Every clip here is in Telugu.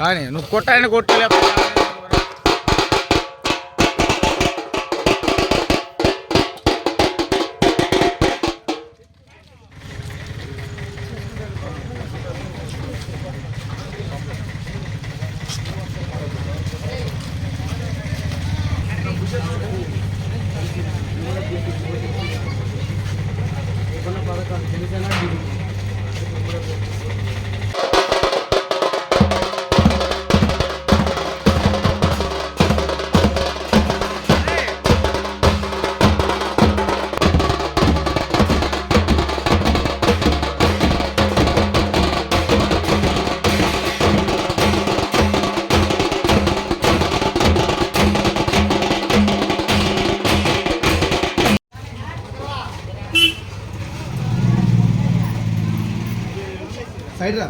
కానీ నువ్వు కొట్టాయని కొట్టలేకపోతే సైడ్ రా.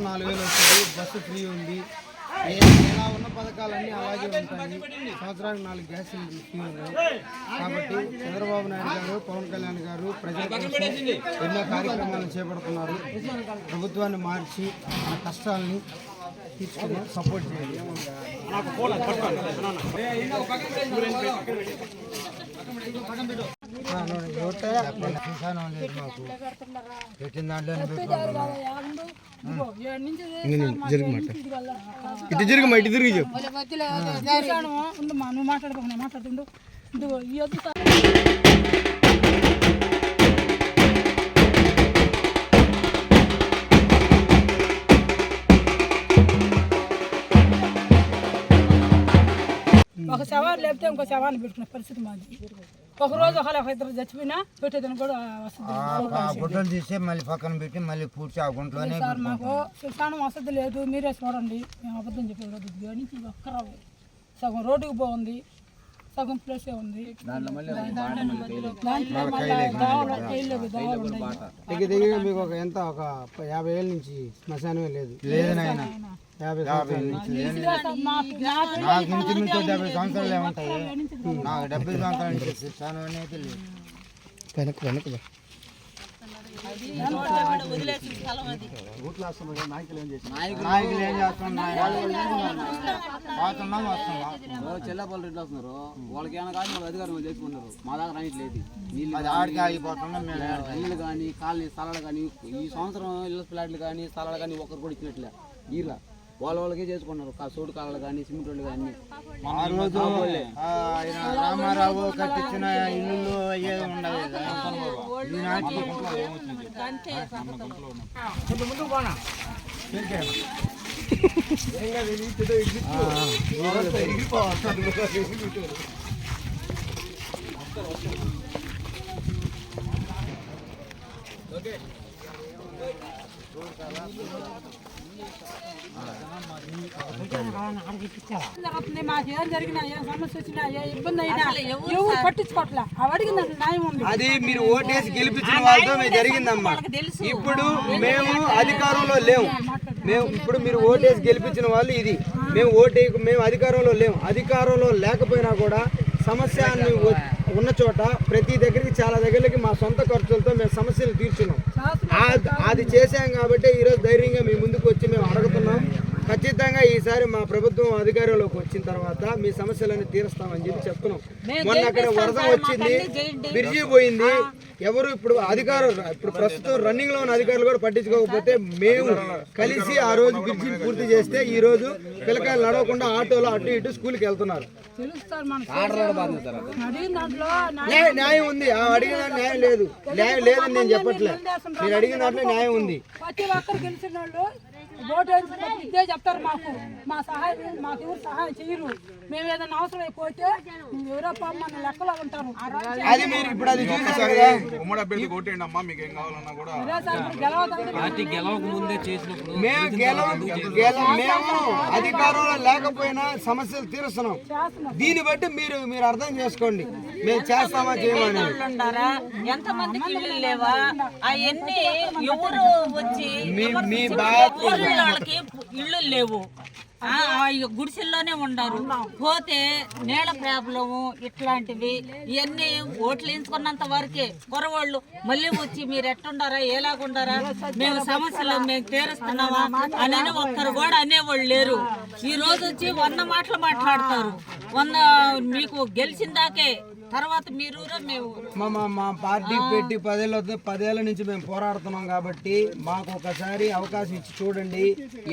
పెన్షన్ నాలుగు వేలు వస్తుంది బస్సు ఫ్రీ ఉంది. ఎలా ఉన్న పథకాలన్నీ అలాగే ఉంటాయి. సంవత్సరానికి నాలుగు గ్యాస్ సిలిండర్లు ఫ్రీ ఉన్నాయి. కాబట్టి చంద్రబాబు నాయుడు గారు పవన్ కళ్యాణ్ గారు ప్రజల కోసం ఎన్నో కార్యక్రమాలను చేపడుతున్నారు. ప్రభుత్వాన్ని మార్చి మన కష్టాలని తీసుకుని సపోర్ట్ చేయాలి లేదు మాకు. పెట్టిన దాంట్లోనే పెట్టుకుంటున్నాం జరిగి మాట ఇటు తిరిగి మా ఇటు తిరిగి చెప్పు నువ్వు మాట్లాడుకో మాట్లాడుతుండు. ఇదిగో ఈ వద్దు ఒక శవాన్ని లేపితే ఇంకో శవాన్ని పెట్టుకునే పరిస్థితి మాది. ఒక రోజు ఒకళ్ళు ఒక ఇద్దరు చచ్చిపోయినా పెట్టేదని కూడా వస్తుంది ఆ గుడ్డలు తీసి మళ్ళీ పక్కన పెట్టి మళ్ళీ పూడ్చి ఆ గుంట్లోనే సార్ మాకు శ్మశానం వసతి లేదు మీరే చూడండి. మేము అబద్ధం చెప్పేది కాదు ఇది ఒక్క సగం రోడ్డుకు బాగుంది సగం ప్లేసే ఉంది. దగ్గర దగ్గర మీకు ఒక ఎంత? ఒక యాభై ఏళ్ళ నుంచి శ్మశానమే లేదు. లేదు నాకు ఇంచుమించు డెబ్బై సంవత్సరాలు ఏముంటాయి? నాకు డెబ్బై సంవత్సరాల నుంచి శ్మశానం అనేది లేదు వెనక వెనక నాయకులు ఏం చెల్లపల్లి వస్తున్నారు వాళ్ళకి ఏమైనా కానీ వాళ్ళ అధికారం చేసుకున్నారు మా దగ్గర రానిట్లేదు నీళ్ళు ఆడికి ఆగిపోతున్నాం నీళ్ళు కానీ కాలనీ స్థలాలు కానీ ఈ సంవత్సరం ఇళ్ళ ఫ్లాట్లు కానీ స్థలాలు కానీ ఒక్కరు కూడా ఇచ్చినట్లే ఇలా వాళ్ళ వాళ్ళకే చేసుకున్నారు. సోటు కాలాలు కానీ సిమెంట్ రోడ్లు కానీ ఆ రోజు ఆ, ఆయన రామారావు కట్టించిన ఇల్లు అయ్యే ఉండదు ఈనాటికి జరుగుతుంది మాకు ఏం జరిగినా ఏ సమస్య వచ్చినా ఏ ఇబ్బంది అయినా ఎవరు పట్టించుకోవట్లే అవి అడిగిన న్యాయం ఉంది అది మీరు ఓటేసి గెలిపించిన వాళ్ళతో మేము జరిగిందమ్మా ఇప్పుడు మేము అధికారంలో లేవు మేము ఇప్పుడు మీరు ఓటేసి గెలిపించిన వాళ్ళు ఇది. మేము ఓటే మేము అధికారంలో లేము. అధికారంలో లేకపోయినా కూడా సమస్య ఉన్న చోట ప్రతి దగ్గరికి చాలా దగ్గరికి మా సొంత ఖర్చులతో మేము సమస్యలు తీర్చున్నాం. అది చేశాం కాబట్టి ఈరోజు ధైర్యంగా మీ ముందుకు వచ్చి మేము అడుగుతున్నాం. ఖచ్చితంగా ఈసారి మా ప్రభుత్వం అధికారంలోకి వచ్చిన తర్వాత మీ సమస్యలన్నీ తీరుస్తామని చెప్పి చెప్తున్నాం. మొన్న అక్కడ వరద వచ్చింది బిర్జీ పోయింది. ఎవరు ఇప్పుడు అధికారం ఇప్పుడు ప్రస్తుతం రన్నింగ్లో ఉన్న అధికారులు కూడా పట్టించుకోకపోతే మేము కలిసి ఆ రోజు బ్రిడ్జిని పూర్తి చేస్తే ఈ రోజు పిల్లకాయలు నడవకుండా ఆటోలో అటు ఇటు స్కూల్కి వెళ్తున్నారు. న్యాయం ఉంది. అడిగిన న్యాయం లేదు. న్యాయం లేదని నేను చెప్పట్లే. మీరు అడిగిన దాంట్లో న్యాయం ఉంది. ఓటు వేసినప్పుడు ఇదే చెప్తారు మాకు. మా సహాయం మాకు ఎవరు సహాయం చేయరు. మేము ఏదైనా అవసరం అయిపోతే మన లెక్కలో ఉంటాము అది మీరు ఇప్పుడు అది చూసారు కదా. ఉమ్మడి అభ్యర్థి కొట్టేయండి అమ్మా మీకు ఏం కావాలన్నా కూడా. పార్టీ గెలవక ముందే చేసినప్పుడు మేము గెలవ గెల మేము అధికారంలో లేకపోయినా సమస్యలు తీరుస్తున్నాం. దీన్ని బట్టి మీరు మీరు అర్థం చేసుకోండి. మేము చేస్తామా చేయమని ఎంత మందికి ఇల్లు లేవా? అవన్నీ ఎవరు వచ్చి మీ- ఎవరు మీ తెచ్చి బా- ఊర్లో వాళ్ళకి ఇల్లు లేవు. గుడిసెల్లోనే ఉండరు. పోతే నీళ్ళ ప్రాబ్లము ఇట్లాంటివి ఇవన్నీ ఓట్లు ఎంచుకున్నంత వరకే కురవాళ్ళు మళ్ళీ వచ్చి మీరు ఎట్టుండారా ఎలాగుండారా మేము సమస్యలు మేము తీరుస్తున్నావా అని ఒక్కరు కూడా అనేవాళ్ళు లేరు. ఈ రోజు వచ్చి వంద మాటలు మాట్లాడతారు. వంద మీకు గెలిచిన దాకే తర్వాత మీరు మేము మా మా మా పార్టీ పెట్టి పదేళ్ళ. పదేళ్ళ నుంచి మేము పోరాడుతున్నాం కాబట్టి మాకు ఒకసారి అవకాశం ఇచ్చి చూడండి.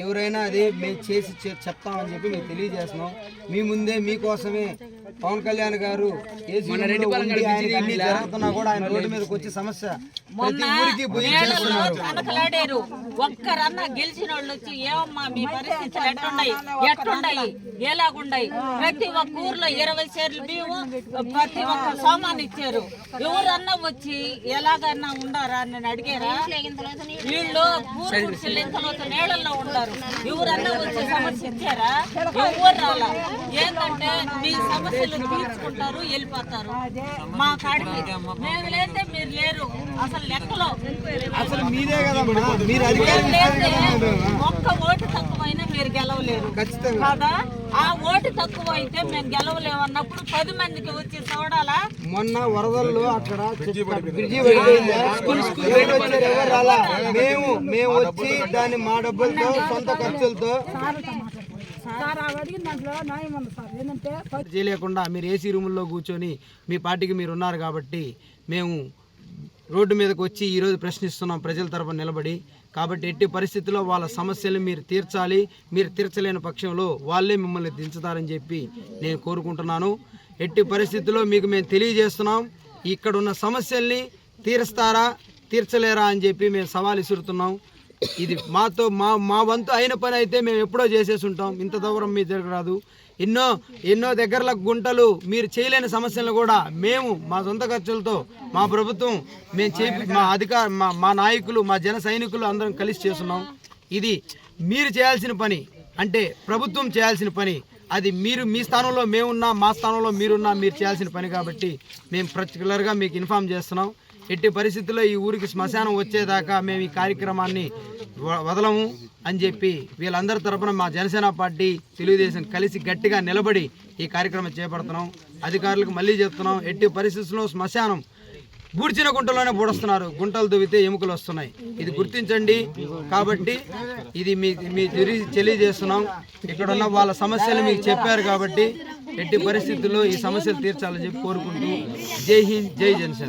ఎవరైనా అదే మేము చేసి చెప్తామని చెప్పి మేము తెలియజేస్తున్నాం. మీ ముందే మీకోసమే పవన్ కళ్యాణ్ గారు జరుగుతున్నా కూడా ఆయన రోడ్డు మీదకి వచ్చి సమస్య తనకలాడారు ఒక్కరన్నా గెలిచిన వాళ్ళు వచ్చి ఏమమ్మా మీ పరిస్థితులు ఎట్టుండయి ఎట్టుండయి ఎలాగుండయి ప్రతి ఒక్క ఊర్లో ఇరవై షేర్లు బియ్యం ప్రతి ఒక్క సామాన్ ఇచ్చారు. ఎవరన్నా వచ్చి ఎలాగన్నా ఉండారా? నేను అడిగారా. వీళ్ళు గుడిసెలు ఇంతలోత నీళ్ళల్లో ఉండారు ఎవరన్నా వచ్చి సమస్య ఇచ్చారా? ఎవరు రాలా? ఏంటంటే మీ సమస్యలు తీర్చుకుంటారు వెళ్ళిపోతారు. మా కాడికి. మేము లేదే మీరు లేరు. అసలు లెక్కలో. అసలు మీదే కదమ్మా మీరు అధికారం ఒక్క ఓటు తక్కువైనా మీరు గెలవలేరు. ఖచ్చితంగా. కదా? ఆ ఓటు తక్కువ అయితే మేము గెలవలేము అన్నప్పుడు పది మందికి వచ్చి చూడాలా? మొన్న వరదల్లో అక్కడ బ్రిడ్జి మేము మేము వచ్చి దాన్ని మా డబ్బులతో సొంత ఖర్చులతో చేయలేకుండా మీరు ఏసీ రూముల్లో కూర్చొని మీ పార్టీకి మీరు ఉన్నారు కాబట్టి మేము రోడ్డు మీదకు వచ్చి ఈరోజు ప్రశ్నిస్తున్నాం ప్రజల తరపున నిలబడి. కాబట్టి ఎట్టి పరిస్థితుల్లో వాళ్ళ సమస్యలు మీరు తీర్చాలి మీరు తీర్చలేని పక్షంలో వాళ్ళే మిమ్మల్ని దించుతారని చెప్పి నేను కోరుకుంటున్నాను. ఎట్టి పరిస్థితుల్లో మీకు మేము తెలియజేస్తున్నాం ఇక్కడ ఉన్న సమస్యల్ని తీరుస్తారా తీర్చలేరా అని చెప్పి మేము సవాల్ ఇసురుతున్నాం ఇది మాతో మా మా వంతు అయిన పని అయితే మేము ఎప్పుడో చేసేసి ఉంటాం. ఇంత దూరం మీ జరగరాదు ఎన్నో ఎన్నో దగ్గరల గుంటలు మీరు చేయలేని సమస్యలను కూడా మేము మా సొంత ఖర్చులతో మా ప్రభుత్వం మేము చే మా అధికార మా మా నాయకులు మా జన సైనికులు అందరం కలిసి చేస్తున్నాం. ఇది మీరు చేయాల్సిన పని అంటే ప్రభుత్వం చేయాల్సిన పని. అది మీరు మీ స్థానంలో మేమున్నా మా స్థానంలో మీరున్నా మీరు చేయాల్సిన పని కాబట్టి మేము పర్టికులర్గా మీకు ఇన్ఫామ్ చేస్తున్నాం. ఎట్టి పరిస్థితుల్లో ఈ ఊరికి శ్మశానం వచ్చేదాకా మేము ఈ కార్యక్రమాన్ని వదలము అని చెప్పి వీళ్ళందరి తరపున మా జనసేన పార్టీ తెలుగుదేశం కలిసి గట్టిగా నిలబడి ఈ కార్యక్రమం చేపడుతున్నాం. అధికారులకు మళ్ళీ చెప్తున్నాం ఎట్టి పరిస్థితుల్లో శ్మశానం బూడ్చిన గుంటలోనే బూడొస్తున్నారు. గుంటలు దువ్వితే ఎముకలు వస్తున్నాయి. ఇది గుర్తించండి. కాబట్టి ఇది మీ మీ తెలియజేస్తున్నాం. ఇక్కడ ఉన్న వాళ్ళ సమస్యలు మీకు చెప్పారు కాబట్టి ఎట్టి పరిస్థితుల్లో ఈ సమస్యలు తీర్చాలని చెప్పి కోరుకుంటూ జై హింద్ జై జనసేన.